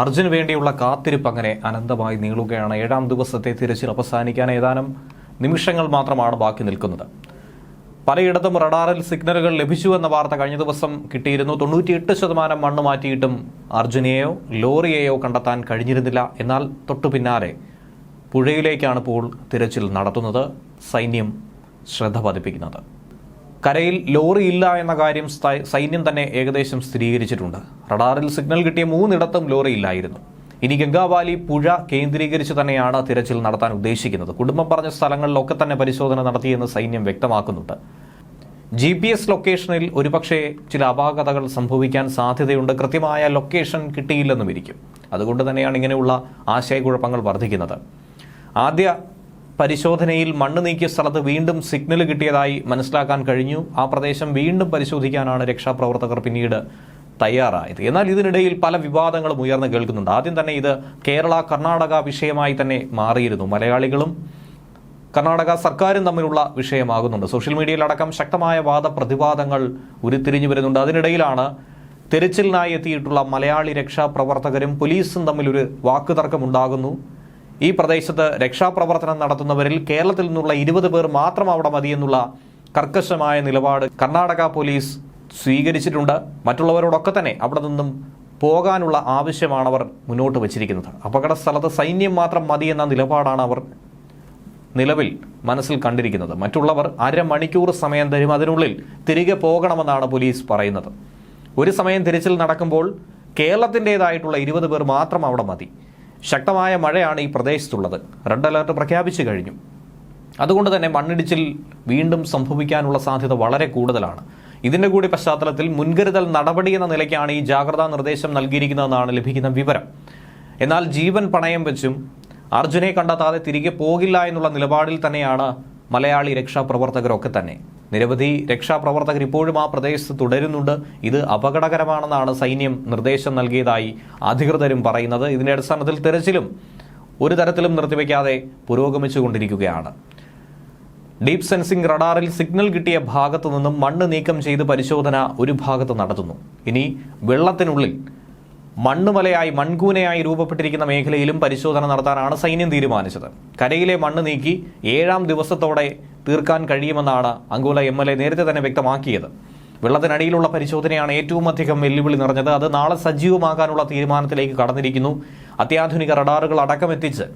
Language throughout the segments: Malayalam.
അർജുന് വേണ്ടിയുള്ള കാത്തിരിപ്പ് അങ്ങനെ അനന്തമായി നീളുകയാണ്. ഏഴാം ദിവസത്തെ തിരച്ചിൽ അവസാനിക്കാൻ ഏതാനും നിമിഷങ്ങൾ മാത്രമാണ് ബാക്കി നിൽക്കുന്നത്. പലയിടത്തും റഡാറിൽ സിഗ്നലുകൾ ലഭിച്ചു എന്ന വാർത്ത കഴിഞ്ഞ ദിവസം കിട്ടിയിരുന്നു. തൊണ്ണൂറ്റിയെട്ട് ശതമാനം മണ്ണ് മാറ്റിയിട്ടും അർജുനെയോ ലോറിയെയോ കണ്ടെത്താൻ കഴിഞ്ഞിരുന്നില്ല. എന്നാൽ തൊട്ടു പിന്നാലെ പുഴയിലേക്കാണ് ഇപ്പോൾ തിരച്ചിൽ നടത്തുന്നത്. സൈന്യം ശ്രദ്ധ പതിപ്പിക്കുന്നത്. കരയിൽ ലോറി ഇല്ല എന്ന കാര്യം സൈന്യം തന്നെ ഏകദേശം സ്ഥിരീകരിച്ചിട്ടുണ്ട്. റഡാറിൽ സിഗ്നൽ കിട്ടിയ മൂന്നിടത്തും ലോറി ഇല്ലായിരുന്നു ഇനി ഗംഗാവാലി പുഴ കേന്ദ്രീകരിച്ച് തന്നെയാണ് തിരച്ചിൽ നടത്താൻ ഉദ്ദേശിക്കുന്നത്. കുടുംബം പറഞ്ഞ സ്ഥലങ്ങളിലൊക്കെ തന്നെ പരിശോധന നടത്തിയെന്ന് സൈന്യം വ്യക്തമാക്കുന്നുണ്ട്. ജി പി എസ് ലൊക്കേഷനിൽ ഒരുപക്ഷെ ചില അപാകതകൾ സംഭവിക്കാൻ സാധ്യതയുണ്ട്. കൃത്യമായ ലൊക്കേഷൻ കിട്ടിയില്ലെന്നും ഇരിക്കും അതുകൊണ്ട് തന്നെയാണ് ഇങ്ങനെയുള്ള ആശയക്കുഴപ്പങ്ങൾ വർദ്ധിക്കുന്നത്. ആദ്യ പരിശോധനയിൽ മണ്ണ് നീക്കിയ സ്ഥലത്ത് വീണ്ടും സിഗ്നൽ കിട്ടിയതായി മനസ്സിലാക്കാൻ കഴിഞ്ഞു. ആ പ്രദേശം വീണ്ടും പരിശോധിക്കാനാണ് രക്ഷാപ്രവർത്തകർ പിന്നീട് തയ്യാറായത്. എന്നാൽ ഇതിനിടയിൽ പല വിവാദങ്ങളും ഉയർന്നു കേൾക്കുന്നുണ്ട്. ആദ്യം തന്നെ ഇത് കേരള കർണാടക വിഷയമായി തന്നെ മാറിയിരുന്നു. മലയാളികളും കർണാടക സർക്കാരും തമ്മിലുള്ള വിഷയമാകുന്നുണ്ട്. സോഷ്യൽ മീഡിയയിലടക്കം ശക്തമായ വാദപ്രതിവാദങ്ങൾ ഉരുത്തിരിഞ്ഞു വരുന്നുണ്ട്. അതിനിടയിലാണ് തെരച്ചിലിനായി എത്തിയിട്ടുള്ള മലയാളി രക്ഷാപ്രവർത്തകരും പോലീസും തമ്മിലൊരു വാക്കുതർക്കമുണ്ടാകുന്നു. ഈ പ്രദേശത്ത് രക്ഷാപ്രവർത്തനം നടത്തുന്നവരിൽ കേരളത്തിൽ നിന്നുള്ള ഇരുപത് പേർ മാത്രം അവിടെ മതിയെന്നുള്ള കർക്കശമായ നിലപാട് കർണാടക പോലീസ് സ്വീകരിച്ചിട്ടുണ്ട്. മറ്റുള്ളവരോടൊക്കെ തന്നെ അവിടെ നിന്നും പോകാനുള്ള ആവശ്യമാണ് അവർ മുന്നോട്ട് വച്ചിരിക്കുന്നത്. അപകട സ്ഥലത്ത് സൈന്യം മാത്രം മതി എന്ന നിലപാടാണ് അവർ നിലവിൽ മനസ്സിൽ കണ്ടിരിക്കുന്നത്. മറ്റുള്ളവർ അരമണിക്കൂർ സമയം തരും. അതിനുള്ളിൽ തിരികെ പോകണമെന്നാണ് പോലീസ് പറയുന്നത്. ഒരു സമയം തിരച്ചിൽ നടക്കുമ്പോൾ കേരളത്തിന്റെതായിട്ടുള്ള ഇരുപത് പേർ മാത്രം അവിടെ മതി. ശക്തമായ മഴയാണ് ഈ പ്രദേശത്തുള്ളത്. റെഡ് അലർട്ട് പ്രഖ്യാപിച്ചു കഴിഞ്ഞു. അതുകൊണ്ട് തന്നെ മണ്ണിടിച്ചിൽ വീണ്ടും സംഭവിക്കാനുള്ള സാധ്യത വളരെ കൂടുതലാണ്. ഇതിന്റെ കൂടി പശ്ചാത്തലത്തിൽ മുൻകരുതൽ നടപടി എന്ന നിലയ്ക്കാണ് ഈ ജാഗ്രതാ നിർദ്ദേശം നൽകിയിരിക്കുന്നതെന്നാണ് ലഭിക്കുന്ന വിവരം. എന്നാൽ ജീവൻ പണയം വെച്ചും അർജുനെ കണ്ടെത്താതെ തിരികെ പോകില്ല എന്നുള്ള നിലപാടിൽ തന്നെയാണ് മലയാളി രക്ഷാപ്രവർത്തകരൊക്കെ തന്നെ. നിരവധി രക്ഷാപ്രവർത്തകർ ഇപ്പോഴും ആ പ്രദേശത്ത് തുടരുന്നുണ്ട്. ഇത് അപകടകരമാണെന്നാണ് സൈന്യം നിർദ്ദേശം നൽകിയതായി അധികൃതരും പറയുന്നത്. ഇതിന്റെ അടിസ്ഥാനത്തിൽ തെരച്ചിലും ഒരു തരത്തിലും നിർത്തിവെക്കാതെ പുരോഗമിച്ചുകൊണ്ടിരിക്കുകയാണ്. ഡീപ് സെൻസിംഗ് റഡാറിൽ സിഗ്നൽ കിട്ടിയ ഭാഗത്തു നിന്നും മണ്ണ് നീക്കം ചെയ്ത് പരിശോധന ഒരു ഭാഗത്ത് നടത്തുന്നു. ഇനി വെള്ളത്തിനുള്ളിൽ മണ്ണുമലയായി മൺകൂനയായി രൂപപ്പെട്ടിരിക്കുന്ന മേഖലയിലും പരിശോധന നടത്താനാണ് സൈന്യം തീരുമാനിച്ചത്. കരയിലെ മണ്ണ് നീക്കി ഏഴാം ദിവസത്തോടെ തീർക്കാൻ കഴിയുമെന്നാണ് അങ്കോല എം എൽ എ നേരത്തെ തന്നെ വ്യക്തമാക്കിയത്. വെള്ളത്തിനടിയിലുള്ള പരിശോധനയാണ് ഏറ്റവും അധികം വെല്ലുവിളി നിറഞ്ഞത്. അത് നാളെ സജീവമാക്കാനുള്ള തീരുമാനത്തിലേക്ക് കടന്നിരിക്കുന്നു. അത്യാധുനിക റഡാറുകൾ അടക്കമെത്തിച്ച്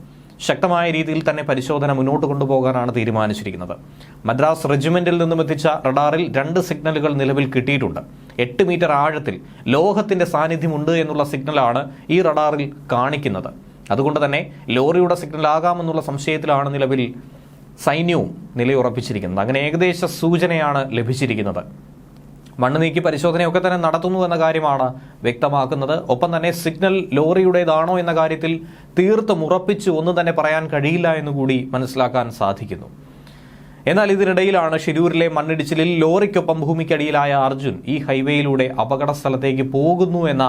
ശക്തമായ രീതിയിൽ തന്നെ പരിശോധന മുന്നോട്ട് കൊണ്ടുപോകാനാണ് തീരുമാനിച്ചിരിക്കുന്നത്. മദ്രാസ് റെജിമെന്റിൽ നിന്നും എത്തിച്ച റഡാറിൽ രണ്ട് സിഗ്നലുകൾ നിലവിൽ കിട്ടിയിട്ടുണ്ട്. എട്ട് മീറ്റർ ആഴത്തിൽ ലോഹത്തിന്റെ സാന്നിധ്യമുണ്ട് എന്നുള്ള സിഗ്നലാണ് ഈ റഡാറിൽ കാണിക്കുന്നത്. അതുകൊണ്ട് തന്നെ ലോറിയുടെ സിഗ്നൽ ആകാമെന്നുള്ള സംശയത്തിലാണ് നിലവിൽ സൈന്യവും നിലയുറപ്പിച്ചിരിക്കുന്നത്. അങ്ങനെ ഏകദേശ സൂചനയാണ് ലഭിച്ചിരിക്കുന്നത്. മണ്ണ് നീക്കി പരിശോധനയൊക്കെ തന്നെ നടത്തുന്നു എന്ന കാര്യമാണ് വ്യക്തമാക്കുന്നത്. ഒപ്പം തന്നെ സിഗ്നൽ ലോറിയുടേതാണോ എന്ന കാര്യത്തിൽ തീർത്തും ഉറപ്പിച്ച് ഒന്നും തന്നെ പറയാൻ കഴിയില്ല എന്നുകൂടി മനസ്സിലാക്കാൻ സാധിക്കുന്നു. എന്നാൽ ഇതിനിടയിലാണ് ഷിരൂരിലെ മണ്ണിടിച്ചിലിൽ ലോറിക്കൊപ്പം ഭൂമിക്കടിയിലായ അർജുൻ ഈ ഹൈവേയിലൂടെ അപകട സ്ഥലത്തേക്ക് പോകുന്നു എന്ന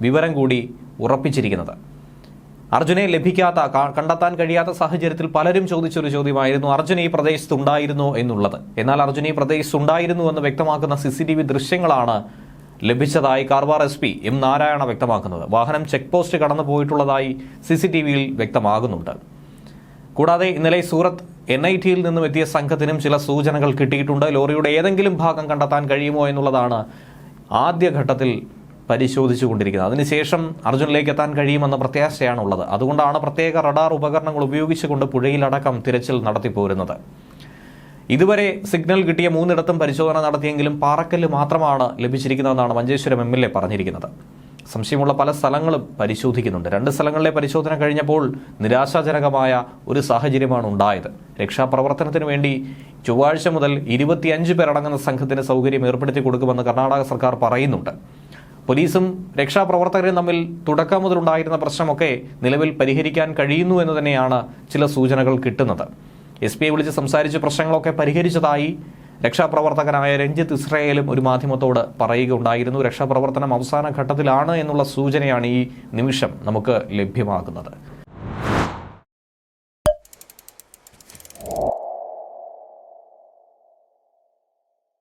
വിവരം കൂടി ഉറപ്പിച്ചിരിക്കുന്നത്. അർജുനെ ലഭിക്കാത്ത കണ്ടെത്താൻ കഴിയാത്ത സാഹചര്യത്തിൽ പലരും ചോദിച്ചൊരു ചോദ്യമായിരുന്നു അർജുന ഈ പ്രദേശത്ത് ഉണ്ടായിരുന്നോ എന്നുള്ളത്. എന്നാൽ അർജുന ഈ പ്രദേശത്ത് ഉണ്ടായിരുന്നു എന്ന് വ്യക്തമാക്കുന്ന സി സി ടി വി ദൃശ്യങ്ങളാണ് ലഭിച്ചതായി Karwar S P M Narayana വ്യക്തമാക്കുന്നത്. വാഹനം ചെക്ക് പോസ്റ്റ് കടന്നു പോയിട്ടുള്ളതായി സി സി ടി വിയിൽ വ്യക്തമാകുന്നുണ്ട്. കൂടാതെ ഇന്നലെ സൂറത്ത് എൻ ഐ ടിയിൽ നിന്നും എത്തിയ സംഘത്തിനും ചില സൂചനകൾ കിട്ടിയിട്ടുണ്ട്. ലോറിയുടെ ഏതെങ്കിലും ഭാഗം കണ്ടെത്താൻ കഴിയുമോ എന്നുള്ളതാണ് ആദ്യഘട്ടത്തിൽ പരിശോധിച്ചു കൊണ്ടിരിക്കുന്നത് അതിനുശേഷം അർജുനിലേക്ക് എത്താൻ കഴിയുമെന്ന പ്രത്യാശയാണുള്ളത്. അതുകൊണ്ടാണ് പ്രത്യേക റഡാർ ഉപകരണങ്ങൾ ഉപയോഗിച്ചുകൊണ്ട് പുഴയിലടക്കം തിരച്ചിൽ നടത്തിപ്പോരുന്നത്. ഇതുവരെ സിഗ്നൽ കിട്ടിയ മൂന്നിടത്തും പരിശോധന നടത്തിയെങ്കിലും പാറക്കല്ല് മാത്രമാണ് ലഭിച്ചിരിക്കുന്നതെന്നാണ് മഞ്ചേശ്വരം എം എൽ പറഞ്ഞിരിക്കുന്നത്. സംശയമുള്ള പല സ്ഥലങ്ങളും പരിശോധിക്കുന്നുണ്ട്. രണ്ട് സ്ഥലങ്ങളിലെ പരിശോധന കഴിഞ്ഞപ്പോൾ നിരാശാജനകമായ ഒരു സാഹചര്യമാണ് ഉണ്ടായത്. രക്ഷാപ്രവർത്തനത്തിന് വേണ്ടി ചൊവ്വാഴ്ച മുതൽ ഇരുപത്തിയഞ്ച് പേരടങ്ങുന്ന സംഘത്തിന് സൗകര്യം ഏർപ്പെടുത്തി കൊടുക്കുമെന്ന് കർണാടക സർക്കാർ പറയുന്നുണ്ട്. പോലീസും രക്ഷാപ്രവർത്തകരും തമ്മിൽ തുടക്കം മുതലുണ്ടായിരുന്ന പ്രശ്നമൊക്കെ നിലവിൽ പരിഹരിക്കാൻ കഴിയുന്നു എന്ന് തന്നെയാണ് ചില സൂചനകൾ കിട്ടുന്നത്. എസ് പിയെ വിളിച്ച് സംസാരിച്ച് പ്രശ്നങ്ങളൊക്കെ പരിഹരിച്ചതായി രക്ഷാപ്രവർത്തകനായ രഞ്ജിത്ത് ഇസ്രയേലും ഒരു മാധ്യമത്തോട് പറയുകയുണ്ടായിരുന്നു. രക്ഷാപ്രവർത്തനം അവസാന ഘട്ടത്തിലാണ് എന്നുള്ള സൂചനയാണ് ഈ നിമിഷം നമുക്ക് ലഭ്യമാകുന്നത്.